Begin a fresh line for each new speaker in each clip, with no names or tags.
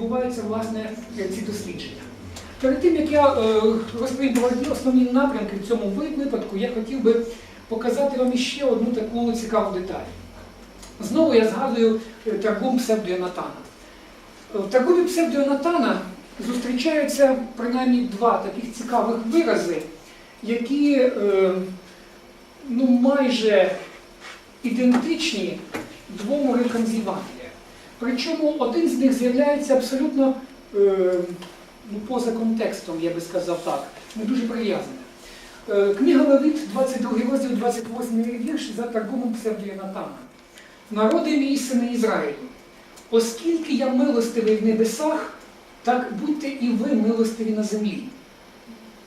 відбуваються власне ці дослідження. Перед тим як я е, розповім про основні напрямки в цьому випадку, я хотів би показати вам іще одну таку цікаву деталь. Знову я згадую е, таргум псевдоєнатана. Е, В таргумі псевдоєнатана зустрічаються принаймні два таких цікавих вирази, які ну, майже ідентичні двом уривкам з Євангелія. Причому один з них з'являється абсолютно е, ну, поза контекстом, я би сказав так, не дуже прив'язане. Е, книга Левит, 22 розділ, 28 вірш за таргумом псевдоєнатана. Народи мій сини Ізраїлю, оскільки я милостивий в небесах, так будьте і ви милостиві на землі.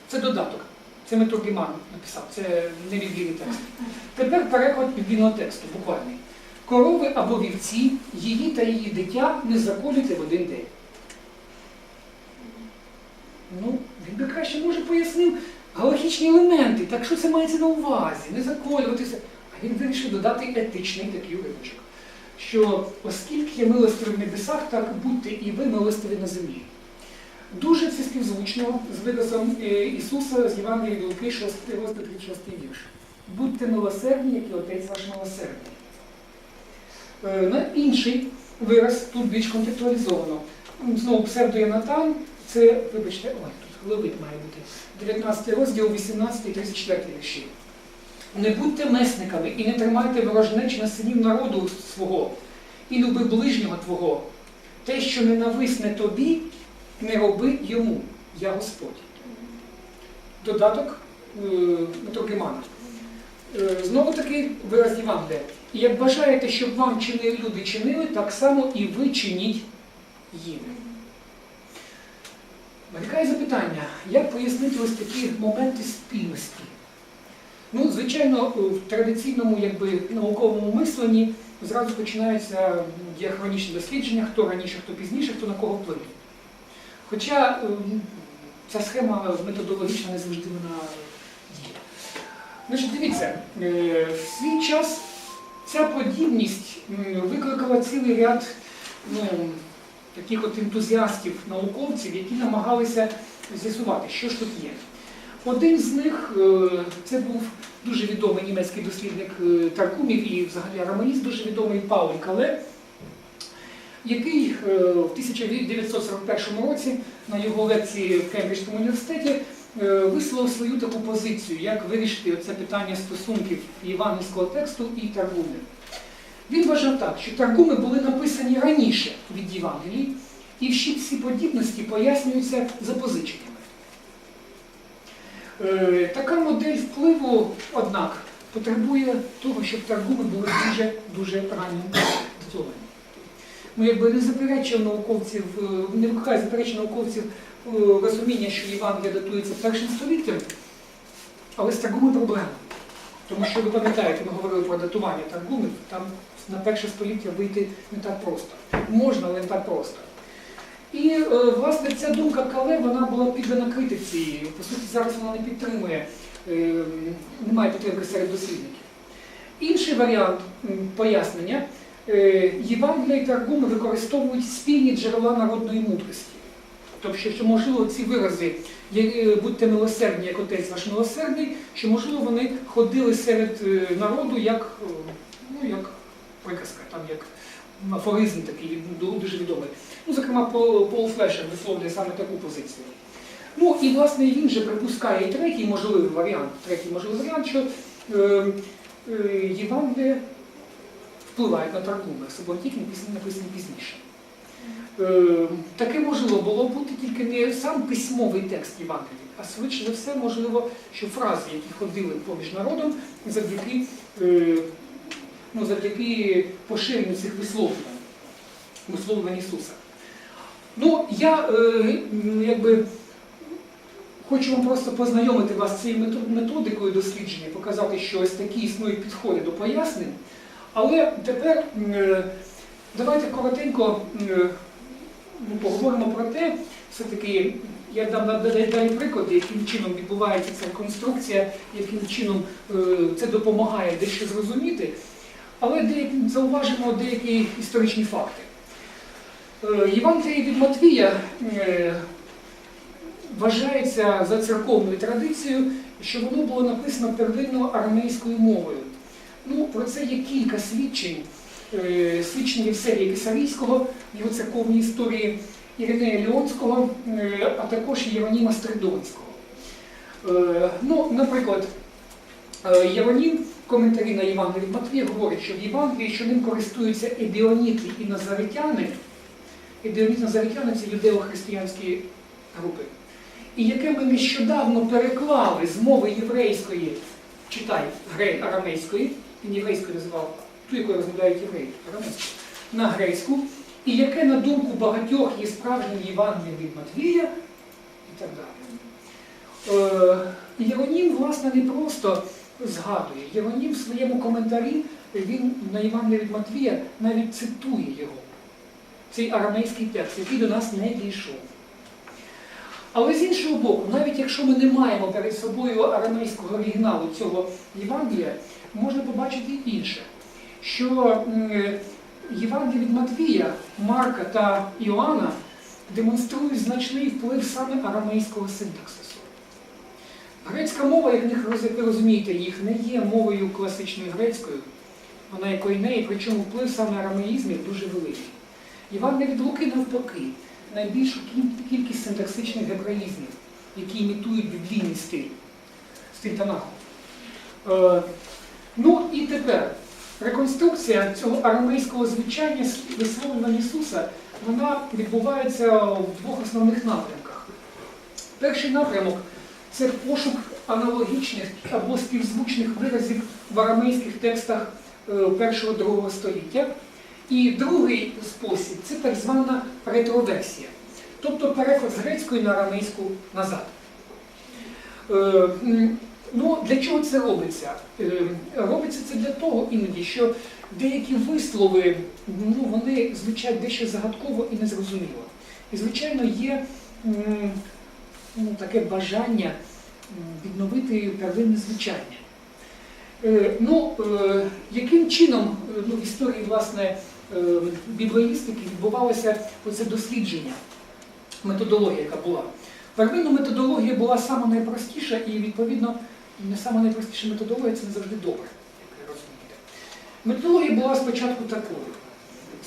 Це додаток. Це Метрогіман написав, це не відвірний текст. Тепер переклад відвірного тексту, буквальний. Корови або вівці, її та її дитя не заколюйте в один день. Ну, він би краще може пояснив галактичні елементи, так що це мається на увазі, не заколюватися. А він вирішив додати етичний такий уривочок, що оскільки я милостивий в небесах, так будьте і ви милостиві на землі. Дуже це співзвучно з виразом е, Ісуса з Євангелія від Луки, 6 розділ 36 вірш. Будьте милосердні, як і Отець ваш милосердний. Е, На інший вираз тут більш контекстуалізовано. Знову псевдоєнатан, це, вибачте, ой, тут левит має бути. 19 розділ, 18 34 вірші. Не будьте месниками і не тримайте ворожнеч на синів народу свого, і люби ближнього твого. Те, що ненависне тобі, не роби йому, я Господь. Додаток е, Метрогемана. Е, Знову таки вираз Євангелія. І як бажаєте, щоб вам чинили люди чинили, так само і ви чиніть їм. Виникає запитання, як пояснити ось такі моменти спільності? Ну, звичайно, в традиційному якби, науковому мисленні зразу починаються діахронічні дослідження, хто раніше, хто пізніше, хто на кого вплине. Хоча ем, ця схема методологічна не завжди вона. Значить, дивіться, е, в свій час ця подібність викликала цілий ряд ну, таких от ентузіастів, науковців, які намагалися з'ясувати, що ж тут є. Один з них е, це був дуже відомий німецький дослідник е, Таркумів і взагалі арамеїст, дуже відомий Пауль Кале, який в 1941 році на його лекції в Кембриджському університеті висловив свою таку позицію, як вирішити це питання стосунків євангельського тексту і Таргумів. Він вважав так, що Таргуми були написані раніше від Євангелій, і всі ці подібності пояснюються запозиченнями. Е, Така модель впливу, однак, потребує того, щоб Таргуми були дуже дуже ранньо датовані. Ну, якби не заперечив науковців, е, не викликає заперечення науковців е, розуміння, що Євангелія датується першим століттям, але з Таргуми проблема. Тому що ви пам'ятаєте, ми говорили про датування Таргумів, там на перше століття вийти не так просто. Можна, але не так просто. І, е, власне, ця думка Кале, вона була піддана критиці. По суті, зараз вона не підтримує, е, немає підтримки серед дослідників. Інший варіант пояснення е, Євангелія і Таргуми використовують спільні джерела народної мудрості. Тобто, що, можливо, ці вирази е, будьте милосердні, як отець ваш милосердний, що, можливо, вони ходили серед е, народу як, е, ну, як приказка, там, як афоризм такий дуже відомий. Ну, зокрема, Пол Флешер висловлює саме таку позицію. Ну і власне він же припускає і третій можливий варіант, третій можливий варіант, що е, впливає на Таргуми, особливо тільки написані пізніше. Е, таке можливо було бути тільки не сам письмовий текст Євангелії, а швидше за все можливо, що фрази, які ходили поміж народом завдяки, е, ну, завдяки поширенню цих висловлювань, висловлювань Ісуса. Ну, я е, якби хочу вам просто познайомити вас з цією методикою дослідження, показати, що ось такі існують підходи до пояснень. Але тепер давайте коротенько ну, поговоримо про те, все-таки я дам далі приклади, яким чином відбувається ця конструкція, яким чином е, це допомагає дещо зрозуміти, але зауважимо деякі історичні факти. Е, Євангеліє від Матвія е, вважається за церковною традицією, що воно було написано первинно арамейською мовою. Ну, про це є кілька свідчень. Е, Свідчення Євсевія Кисарійського, в його церковній історії Іринея Леонського, е, а також Єроніма Стридонського. Е, Ну, наприклад, Єронім в коментарі на Євангелії від Матвія говорить, що в Євангелії, що ним користуються ідеоніти і назаретяни, ідеоніти назаретяни це юдео-християнські групи, і яке ми нещодавно переклали з мови єврейської, читай, грей арамейської, він єврейською називав, ту, якою розмовляють євреї, на грецьку, і яке, на думку багатьох, є справжнім Євангелієм від Матвія, і так далі. Е, Єронім, власне, не просто згадує. Єронім в своєму коментарі він на Євангелії від Матвія навіть цитує його. Цей арамейський текст, який до нас не дійшов. Але з іншого боку, навіть якщо ми не маємо перед собою арамейського оригіналу цього Євангелія, можна побачити інше, що м, Євангелія від Матвія, Марка та Іоанна демонструють значний вплив саме арамейського синтаксису. Грецька мова, як ви розумієте, їх не є мовою класичною грецькою, вона є койнеї, причому вплив саме арамеїзмів дуже великий. Євангелія від Луки навпаки, найбільшу кількість синтаксичних гебраїзмів, які імітують біблійний стиль, стиль Танаху. Е, ну і тепер реконструкція цього арамейського звучання з висловлювання Ісуса, вона відбувається в двох основних напрямках. Перший напрямок це пошук аналогічних або співзвучних виразів в арамейських текстах е, першого-другого століття. І другий спосіб це так звана ретроверсія, тобто переход з грецької на арамейську назад. Ну, для чого це робиться? Е, Робиться це для того іноді, що деякі вислови ну, вони звучать дещо загадково і незрозуміло. І, звичайно, є ну, таке бажання відновити первинне звучання. Е, Ну, е, яким чином ну, в історії власне біблеїстики відбувалося оце дослідження, методологія, яка була? Первинна методологія була найпростіша і, відповідно, не сама найпростіша методологія це не завжди добре, як ви розумієте. Методологія була спочатку такою.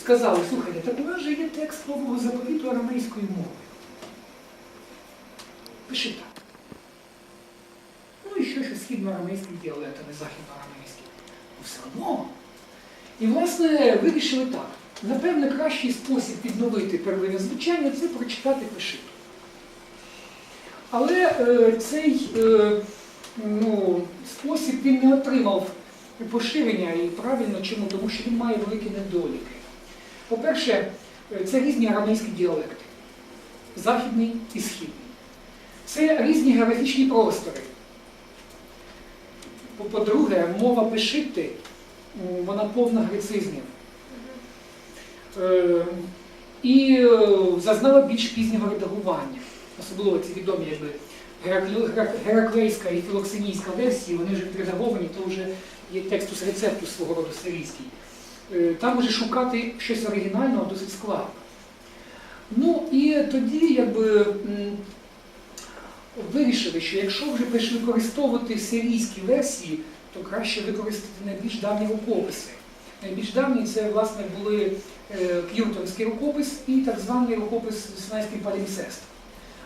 Сказали, слухайте, так у нас же є текст нового заповіту арамейською мовою. Пиши так. Ну і що, що східноарамейський діалект, а не західноарамейський. Ну, все одно. І, власне, вирішили так. Напевне, кращий спосіб відновити первинне звучання це прочитати пишиту. Але е, цей е, ну, спосіб він не отримав поширення і правильно чому? Тому що він має великі недоліки. По-перше, це різні арамейські діалекти, західний і східний. Це різні географічні простори. По- По-друге, мова пишити, вона повна грецизмів. Е, І е, зазнала більш пізнього редагування. Особливо ці відомі якби, гераклейська і філоксенійська версії, вони вже відредаговані, то вже є текстус рецепту свого роду сирійський. Е, Там вже шукати щось оригінального досить складно. Ну і тоді якби, вирішили, що якщо вже прийшли використовувати сирійські версії, то краще використати найбільш давні рукописи. Найбільш давні це власне були е, К'юртонський рукопис і так званий рукопис Синайський палімсест.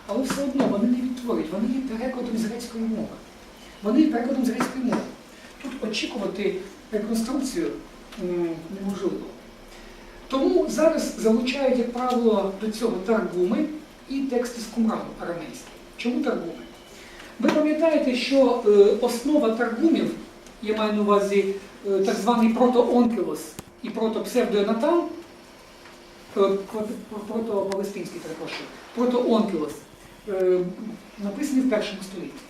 Але все одно вони не відтворюють, вони є перекладом з грецької мови. Вони є перекладом з грецької мови. Тут очікувати реконструкцію неможливо. Тому зараз залучають, як правило, до цього таргуми і тексти з кумрану арамейські. Чому таргуми? Ви пам'ятаєте, що е, основа таргумів, я маю на увазі е, так званий протоонкілос і протопсевдоенатан, е, прото- протопалестинський, перепрошую, протоонкілос, е, написаний в першому столітті.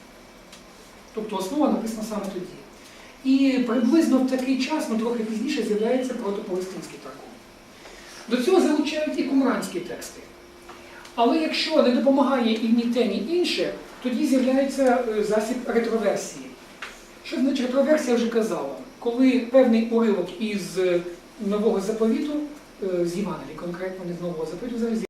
Тобто основа написана саме тоді. І приблизно в такий час, ну трохи пізніше, з'являється протопалестинський таргум. До цього залучають і кумранські тексти. Але якщо не допомагає і ні те, ні інше, тоді з'являється е, засіб ретроверсії. Що значить ретроверсія, я вже казала, коли певний уривок із е, нового заповіту з Євангелії конкретно, не з Нового Заповіту, зараз